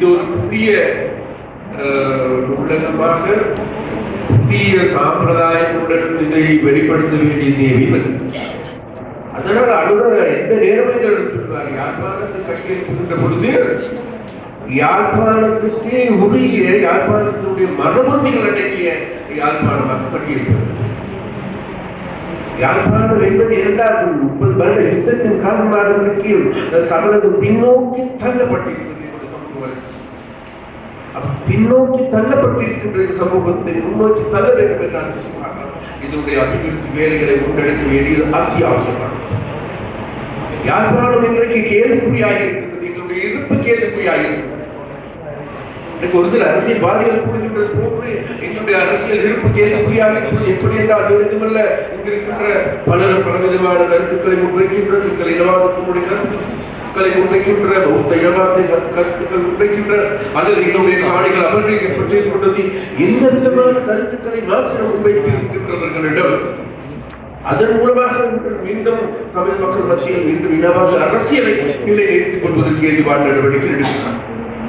இது ஒரு புதிய உள்ளமாக புதிய சாம்பிரதாயத்துடன் இதை வெளிப்படுத்த வேண்டிய தேவை அதனால அலுவலர் எந்த நேரமும் எடுத்துள்ளார் யாழ்ப்பாணத்து கட்டியிருக்கின்ற பொழுது யாழ்ப்பாணத்துக்கே உரிய யாழ்ப்பாணத்தினுடைய மரபுகள் அடங்கிய யாழ்ப்பாணமாக கட்டியிருக்கிறது. யாழ்ப்பாணம் என்பது இரண்டாயிரத்தி முப்பது வருட யுத்தத்தின் காரணமாக சமரது பின்னோக்கி தள்ளப்பட்டிருக்கிறது. பின்னோக்கி தள்ளப்பட்டிருக்கின்ற சமூகத்தை முன்னோக்கி தள்ள வேண்டும் என்றால் சொன்னார்கள் இதனுடைய அபிவிருத்தி வேலைகளை முன்னெடுக்க வேண்டியது அத்தியாவசியமானது யாழ்ப்பாணம் இன்றைக்கு கேள்விக்குறியாக இருக்கிறது. இதனுடைய இருப்பு கேள்விக்குறியாக இருக்கிறது. எனக்கு ஒரு சில அரசியல் அரசியல்வாதிகள் கூறுகின்றது போன்று எங்களுடைய அரசியல் இருப்பு கேள்விக்குறியாக இருப்பது எப்படி என்றால் அது மட்டுமல்ல இங்கு பலர் பலவிதமான கருத்துக்களை முன்வைக்கின்ற சிக்கல் இனவாதத்தினுடைய கருத்து மக்களை உண்மைக்கின்ற பௌத்த இனவாத கருத்துக்கள் உண்மைக்கின்ற அல்லது என்னுடைய காணிகள் பற்றி கொண்டது. எந்த விதமான கருத்துக்களை மாத்திரம் முன்வைத்து இருக்கின்றவர்களிடம் அதன் மூலமாக மீண்டும் தமிழ் மக்கள் மத்தியில் மீண்டும் இனவாத அரசியலை நிலைநிறுத்திக் கொள்வதற்கு ஏதுவான நடவடிக்கை எடுக்கிறார்